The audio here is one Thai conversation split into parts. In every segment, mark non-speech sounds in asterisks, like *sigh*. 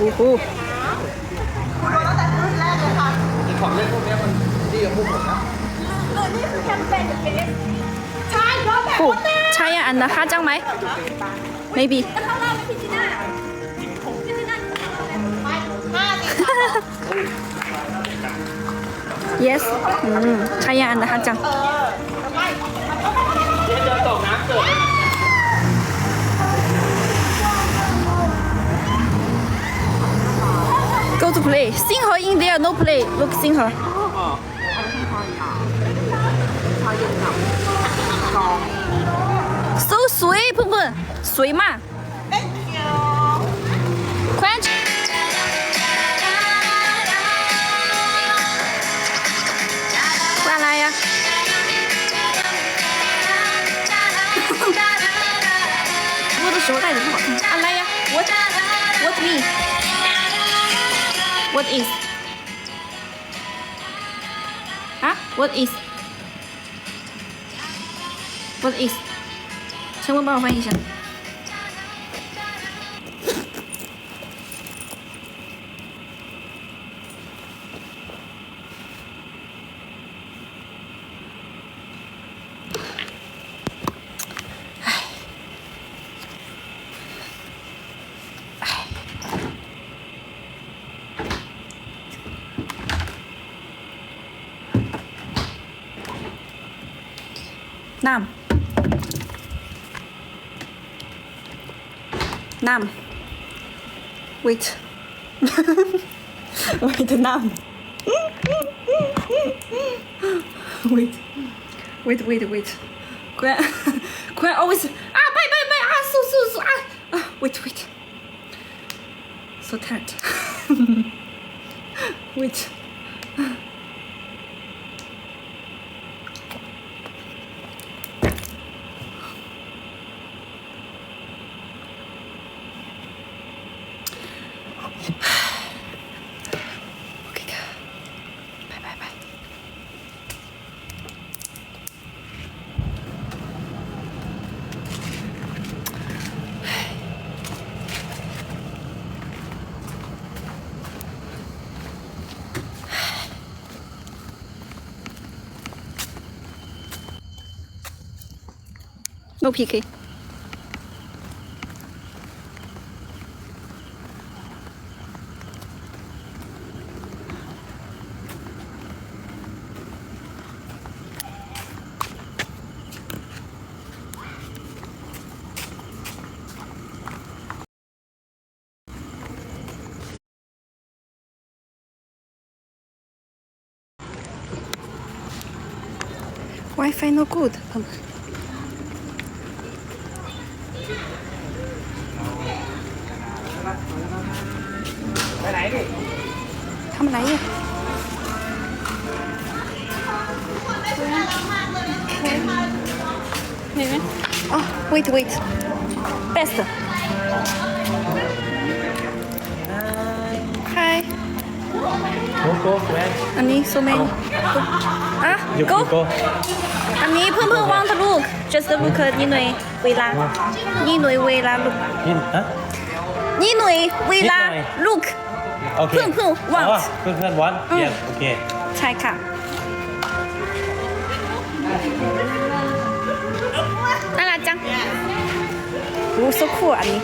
โอ้โหของเล่นพวกนี้มันดีกับพวกผมนะใช่รถแบบโอ้ใช่อันนะห้าจังไหม maybe ข้างล่างพี่จีน่าพี่จีน่าไห้าสี่สาม yes อืมใช่อันนะห้าจังเออไปเดินตกน้ำเกิด go to play 星河 in there no play look 星河 so 水碰碰水嘛快去快来呀我的手戴着不 what is 啊 what is what is 请问帮我翻译一下。 নাম নাম Wait. *laughs* Wait. নাম *laughs* wait, wait, wait, wait. Gwen, Gwen *laughs* always ah, bye, bye, bye, ah, so, so, so, ah, ah, wait, wait. So tired. wait. ok bye bye bye *sighs* Ok, okay. Wi-Fi no good. Pag... Kamala yun. Okay. Oh, wait, wait. Best. โกโก้แวนอันนี้ so many อะยู go โก้อันนี้เพื่อนเพื่อน want look just look นี่หน่อยเวลานี่หน่อยเวลา look ยินฮะนี่หน่อยเวลานิดหน่อย look โอเคเพื่อนเพื่อน want อ๋อเพื่อนเพื่อนวันอืมเยี่ยมโอเคใช่ค่ะน่ารักจังโอ้ so cool อันนี้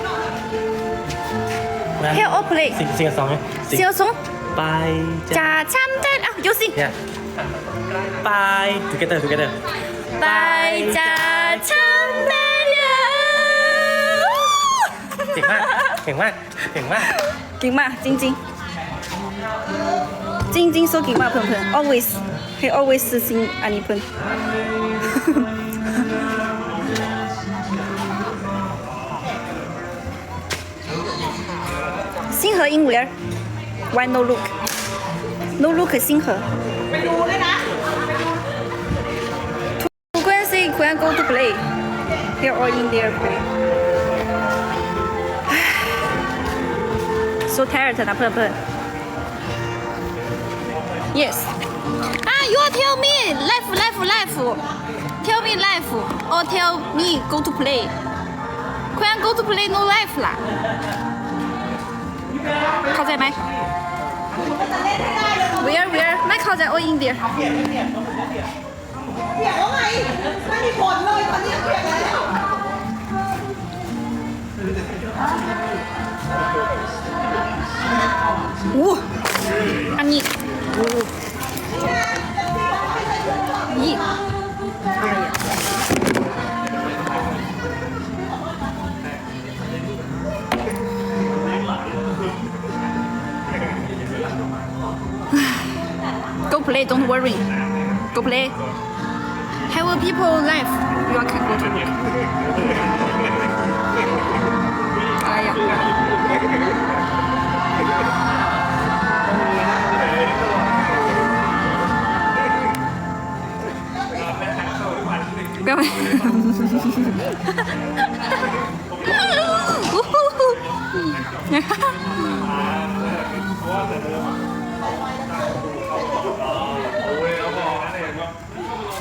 นะ Here all play สิงสิงสองไหมสิงเซียวซง ไปจ้ะจ่าช้ำเต้นอะยูสิเนี่ยไป together together ไปจ่าช้ำเต้นเยเก่งมากเก่งมากเก่งมากเก่งมากจริงจริงจริงจริงๆ so เก่งมากเพื่อนเพื่อน always he always ซิงอันนี้เพื่อน星河 in where why no look no look 星河 ไปดูด้วยนะ Korean say Korean go to play here or in their play *sighs* so tired นะเพื่อนเพื่อน yes ah you are tell me life life life tell me life or tell me go to play Korean go to play no life 啦 เข้าใจไหม Where Where ไม่เข้าใจโอ้ยอินเดียเปลี่ยนแล้วไงไม่มีผลเลยตอนนี้เปลี่ยนแล้วอู้อันนี้ play, don't worry. Go play. Have a people life. You can go to work.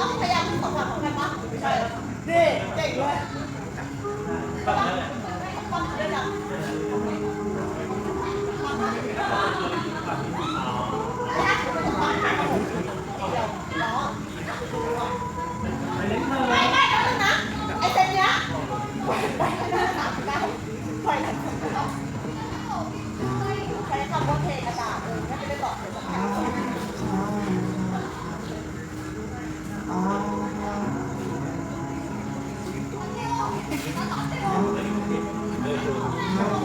ต้องพยายามสองฝั่งของกันปะไม่ใช่แล้วนี่เจ๋งเลยปั๊มได้ยังไม่ไม่แล้วนึงนะ ใช้คำว่าเทกระดาษเออไม่ได้บอกเลยสักอ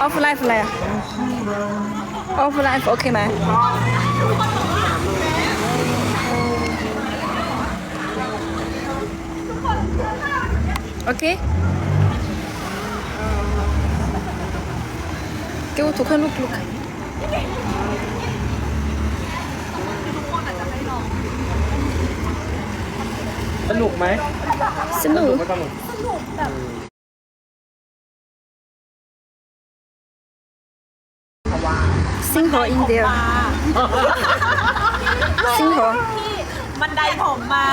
ออฟไลฟ์อะไรอะออฟไลฟ์โอเคไหมโอเคเกี่วทุกคนลุกลุกสนุกไหมสนุกสนุกแบบ สิงห์อินเดียสิงห์มันไดผมมา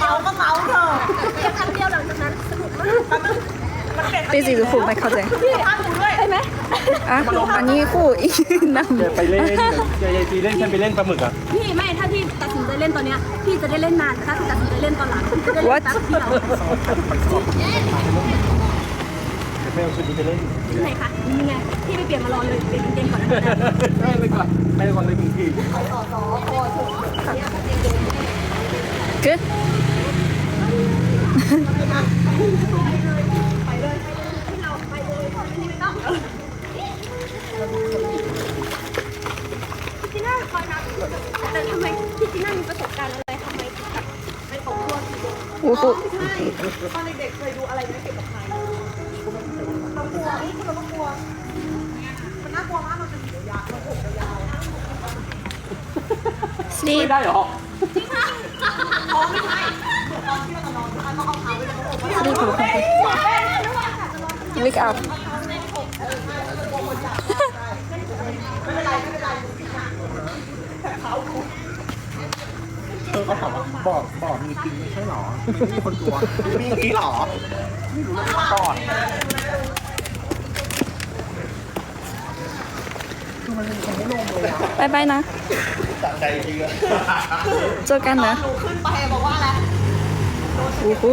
เมาก็เมาเถอะแค่ครั้งเดียวหลังจากนั้นสนุกมากมันเป็นเบสิกหูไม่เข้าใจภาพดูด้วยใช่ไหมอะอันนี้คู่อีกน้เดี๋ยวไปเล่นเดี๋ยวยายจีเล่นฉันไปเล่นปลาหมึกอะพี่ไม่ถ้าพี่ตัดสินใจเล่นตอนเนี้ยพี่จะได้เล่นนานแต่ถ้าพี่ตัดสินใจเล่นตอนหลังพี่จะได้เล่นแป๊บเดียว เดี๋ยวแม่เอาชุดนี้ไปเล่นที่ไหนคะนี่ไงพี่ไปเปลี่ยนมารอเลยเปลี่ยนกางเกงก่อนนะให้ไปก่อนให้ไปก่อนเลยหนึ่งทีำ good พี่จีน่าคอยนะแต่ทำไมพี่จีน่ามีประสบการณ์อะไรทำไมแบบไปตกตัวทีเดียวโอ้โหใช่ตอนเด็กๆเคยดูอะไรไหมเกี่ยวกับไทยเรา กลัวนี่คือเราก็กลัว มันน่ากลัวมากมันจะสียาวมันผมยาว sleep ไม่ได้หรอท้องไม่ใช่ตอนที่เราจะนอนมันต้องเอาเท้าไปในผม sleep ถูกค่ะ wake up ไม่เป็นไรไม่เป็นไรเออเขาถามว่าบ่อบ่อมีจริงไม่ใช่หรอไม่มีคนกลัว มีจริงหรอไม่รู้เรื่องก่อนคือ มันมีคนไม่ลงเลยอะบายบายนะจัดใจจริงอะเจอกันนะหนูขึ้นไปบอกว่าอะไรโอ้โห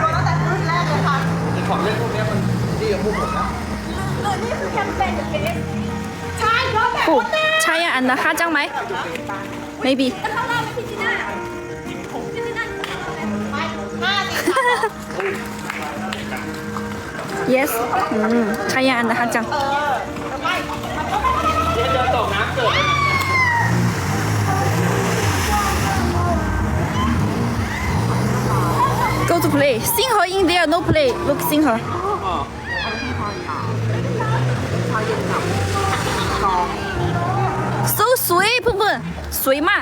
โดนตั้งแต่ขึ้นแรกเลยค่ะของเล่นพวกเนี้ยมันดีกับพวกผมนะเออนี่คือแคมเปญเกสใช่โดนแบบคู่ใช่อันนะห้าจังไหม maybe จะเข้ารอบไหมพี่จีน่าพี่จีน่าไม่ห้าสี่สาม yes อืมใช่อันนะห้าจัง play，星河 in there no play，look 星河。So sweet，碰碰，水嘛。